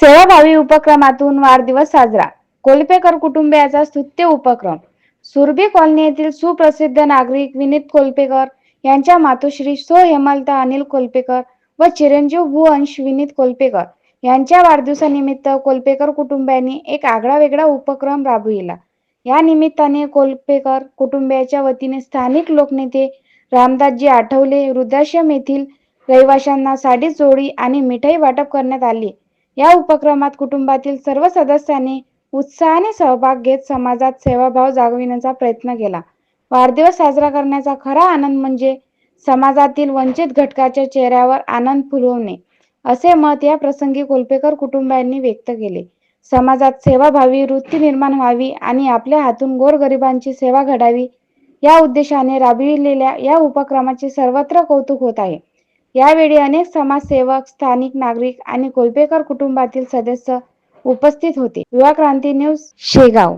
सेवाभावी उपक्रमातून वाढदिवस साजरा. कोल्पेकर कुटुंबियाचा स्तुत्य उपक्रम. सुरभी कॉलनी येथील सुप्रसिद्ध नागरिक विनीत कोल्पेकर यांच्या मातोश्री सो हेमलता अनिल कोल्पेकर व चिरंजीव भुवंश विनीत कोल्पेकर यांच्या वाढदिवसानिमित्त कोल्पेकर कुटुंबियांनी एक आगळा वेगळा उपक्रम राबविला. या निमित्ताने कोल्पेकर कुटुंबियाच्या वतीने स्थानिक लोकनेते रामदासजी आठवले वृद्धाश्रम येथील रहिवाशांना साडी चोळी आणि मिठाई वाटप करण्यात आली. या उपक्रमात कुटुंबातील सर्व सदस्यांनी उत्साहाने सहभाग घेत समाजात सेवाभाव जागविण्याचा प्रयत्न केला. वाढदिवस साजरा करण्याचा खरा आनंद म्हणजे समाजातील वंचित घटकाच्या चेहऱ्यावर आनंद फुलवणे असे मत या प्रसंगी कोलपेकर कुटुंबियांनी व्यक्त केले. समाजात सेवाभावी वृत्ती निर्माण व्हावी आणि आपल्या हातून गोरगरिबांची सेवा घडावी या उद्देशाने राबविलेल्या या उपक्रमाचे सर्वत्र कौतुक होत आहे. यावेळी अनेक समाजसेवक स्थानिक नागरिक आणि कोलपेकर कुटुंबातील सदस्य उपस्थित होते. युवा क्रांती न्यूज शेगाव.